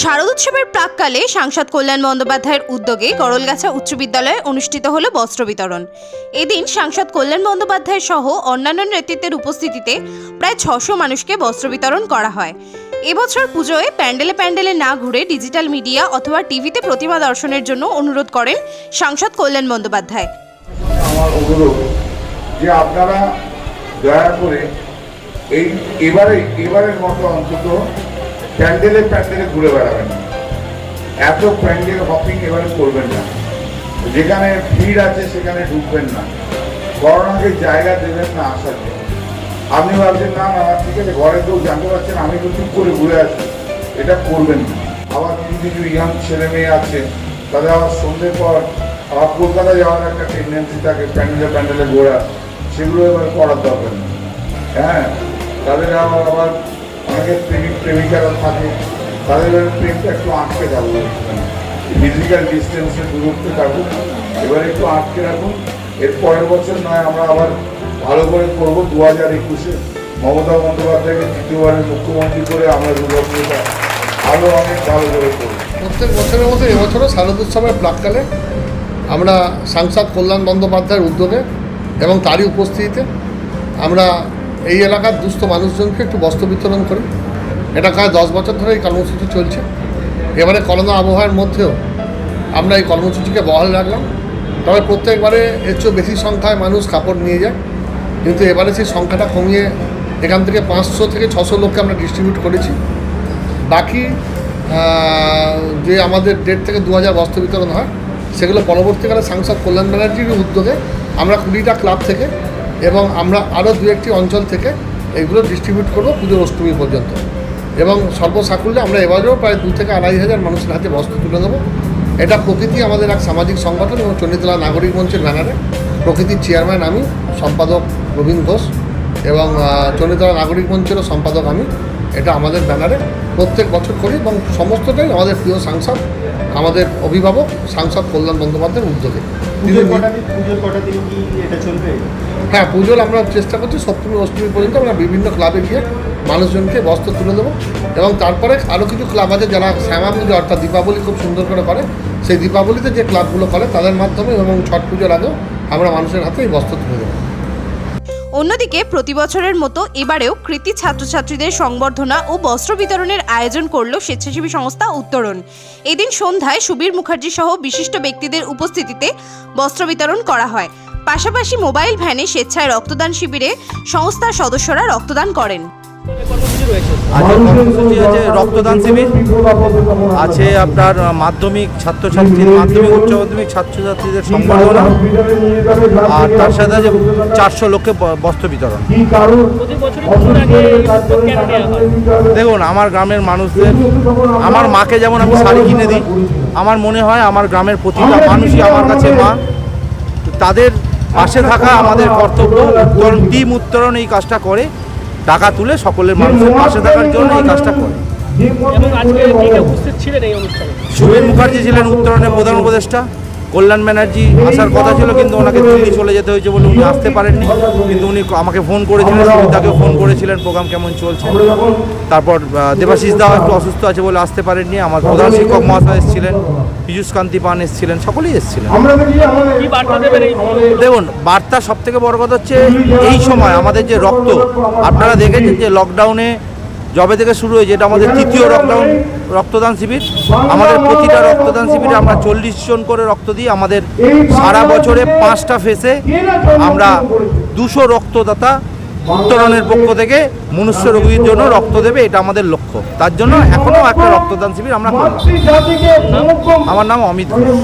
শারদোৎসবের প্রাককালে সাংসদ কল্যাণ বন্দ্যোপাধ্যায়ের উদ্যোগে করলগাছা উচ্চ বিদ্যালয়ে অনুষ্ঠিত হলো বস্ত্র বিতরণ। এদিন সাংসদ কল্যাণ বন্দ্যোপাধ্যায় সহ অন্যান্য নেতৃত্বের উপস্থিতিতে প্রায় ছশো মানুষকে বস্ত্র বিতরণ করা হয়। এবছর পুজোয় প্যান্ডেলে প্যান্ডেলে না ঘুরে ডিজিটাল মিডিয়া অথবা টিভিতে প্রতিমা দর্শনের জন্য অনুরোধ করেন সাংসদ কল্যাণ বন্দ্যোপাধ্যায়। যে আপনারা দয়া করে এই এবারে, এবারের মতো অন্তত প্যান্ডেলে প্যান্ডেলে ঘুরে বেড়াবেন। না এত প্যান্ডেল হপিং এবারে করবেন না। যেখানে ভিড় আছে সেখানে ঢুকবেন না। করোনাকে জায়গা দেবেন না আসার জন্য। আপনি ভাবছেন না না, ঠিক আছে ঘরে কেউ জানতে পারছেন আমি তো চুপ করে ঘুরে আসি। এটা করবেন না। আবার কিছু কিছু ইয়াং ছেলে মেয়ে আছে তাদের আবার সন্ধ্যের পর আবার কলকাতা যাওয়ার একটা টেন্ডেন্সি থাকে প্যান্ডেলে প্যান্ডেলে ঘোরা। সেগুলো এবার করার দরকার হ্যাঁ তাদের আবার আবার অনেকে প্রেমিক, প্রেমিকারা থাকে, তাদের প্রেমটা একটু আটকে থাকবে ফিজিক্যাল ডিস্টেন্সের দূরত্বে থাকুক এবার একটু আটকে রাখুন। এর পরের বছর নয়, আমরা আবার ভালো করে করব। দু হাজার একুশে মমতা বন্দ্যোপাধ্যায়কে তৃতীয়বারের মুখ্যমন্ত্রী করে আমরা দুর্গাপুজোটা আরও অনেক ভালো করে করব। প্রত্যেক বছরের মতো এবছরও শারদোৎসবের প্রাককালে আমরা সাংসদ কল্যাণ বন্দ্যোপাধ্যায়ের উদ্যোগে এবং তারই উপস্থিতিতে আমরা এই এলাকার দুস্থ মানুষজনকে একটু বস্ত্র বিতরণ করি। এটা প্রায় দশ বছর ধরে এই কর্মসূচি চলছে। এবারে করোনা আবহাওয়ার মধ্যেও আমরা এই কর্মসূচিকে বহাল রাখলাম। তবে প্রত্যেকবারে এর চেয়েও বেশি সংখ্যায় মানুষ কাপড় নিয়ে যায়। কিন্তু এবারে সেই সংখ্যাটা কমিয়ে এখান থেকে পাঁচশো থেকে ছশো লোককে আমরা ডিস্ট্রিবিউট করেছি। বাকি যে আমাদের দেড় থেকে দু হাজার বস্ত্র বিতরণ হয়, সেগুলো পরবর্তীকালে সাংসদ কল্যাণ ব্যানার্জির উদ্যোগে আমরা কুড়িটা ক্লাব থেকে এবং আমরা আরও দু একটি অঞ্চল থেকে এগুলো ডিস্ট্রিবিউট করব পুজোর অষ্টমী পর্যন্ত। এবং সর্বসাকুল্যে আমরা এবারেও প্রায় দু থেকে আড়াই হাজার মানুষের হাতে বস্ত্র তুলে দেবো। এটা প্রকৃতি আমাদের এক সামাজিক সংগঠন এবং চণ্ডীতলা নাগরিক মঞ্চের ব্যানারে। প্রকৃতির চেয়ারম্যান আমি, সম্পাদক রবীন ঘোষ এবং চণ্ডীতলা নাগরিক মঞ্চেরও সম্পাদক আমি। এটা আমাদের ব্যানারে প্রত্যেক বছর করি এবং সমস্তটাই আমাদের প্রিয় সাংসদ আমাদের অভিভাবক সাংসদ কল্যাণ বন্দ্যোপাধ্যায়ের উদ্যোগে। হ্যাঁ পুজোর আমরা চেষ্টা করছি সপ্তমী অষ্টমী পর্যন্ত আমরা বিভিন্ন ক্লাবে গিয়ে মানুষজনকে বস্ত্র তুলে দেবো এবং তারপরে আরও কিছু ক্লাব আছে যারা শ্যামা পুজো অর্থাৎ দীপাবলি খুব সুন্দর করে করে। সেই দীপাবলিতে যে ক্লাবগুলো করে তাদের মাধ্যমে এবং ছট পুজোর আগেও আমরা মানুষের হাতে এই বস্ত্র তুলে দেবো। অন্যদিকে প্রতি বছরের মতো এবারেও কৃতি ছাত্রছাত্রীদের সংবর্ধনা ও বস্ত্র বিতরণের আয়োজন করল স্বেচ্ছাসেবী সংস্থা উত্তরণ। এদিন সন্ধ্যায় সুবীর মুখার্জি সহ বিশিষ্ট ব্যক্তিদের উপস্থিতিতে বস্ত্র বিতরণ করা হয়। পাশাপাশি মোবাইল ভ্যানে স্বেচ্ছায় রক্তদান শিবিরে সংস্থার সদস্যরা রক্তদান করেন। আজকে কর্মসূচি আছে রক্তদান শিবির আছে আপনার মাধ্যমিক ছাত্রছাত্রী মাধ্যমিক উচ্চ মাধ্যমিক ছাত্রছাত্রীদের সংবর্ধনা আর তার সাথে আছে চারশো লোককে বস্ত্র বিতরণ। দেখুন আমার গ্রামের মানুষদের আমার মাকে যেমন আমি শাড়ি কিনে দিই আমার মনে হয় আমার গ্রামের প্রতিটা মানুষই আমার কাছে মা। তাদের পাশে থাকা আমাদের কর্তব্য উত্তরণ টিম উত্তরণ এই কাজটা করে টাকা তুলে সকলের মানুষের পাশে থাকার জন্য এই কাজটা করে। এবং আজকে কে কে উপস্থিত ছিলেন এই অনুষ্ঠানে? সুবীর মুখার্জি ছিলেন উত্তরণের প্রধান উপদেষ্টা। কল্যাণ ব্যানার্জি আসার কথা ছিল কিন্তু ওনাকে দিল্লি চলে যেতে হয়েছে বলে উনি আসতে পারেননি। কিন্তু উনি আমাকে ফোন করেছিলেন সুবিধাকে ফোন করেছিলেন প্রোগ্রাম কেমন চলছে। তারপর দেবাশিস দাও একটু অসুস্থ আছে বলে আসতে পারেননি আমার প্রধান শিক্ষক মহাশয় এসেছিলেন পীযুষ কান্তি পান এসেছিলেন সকলেই এসেছিলেন। দেখুন বার্তা সব থেকে বড় কথা হচ্ছে এই সময় আমাদের যে রক্ত আপনারা দেখেছেন যে লকডাউনে জবে থেকে শুরু হয়েছে এটা আমাদের তৃতীয় লকডাউন রক্তদান শিবির। আমাদের প্রতিটা রক্তদান শিবিরে আমরা চল্লিশ জন করে রক্ত দিই। আমাদের সারা বছরে পাঁচটা ফেসে আমরা দুশো রক্তদাতা উত্তরণের পক্ষ থেকে মনুষ্য রোগীর জন্য রক্ত দেবে এটা আমাদের লক্ষ্য। তার জন্য এখনও একটা রক্তদান শিবির আমরা আমার নাম অমিত ঘোষ।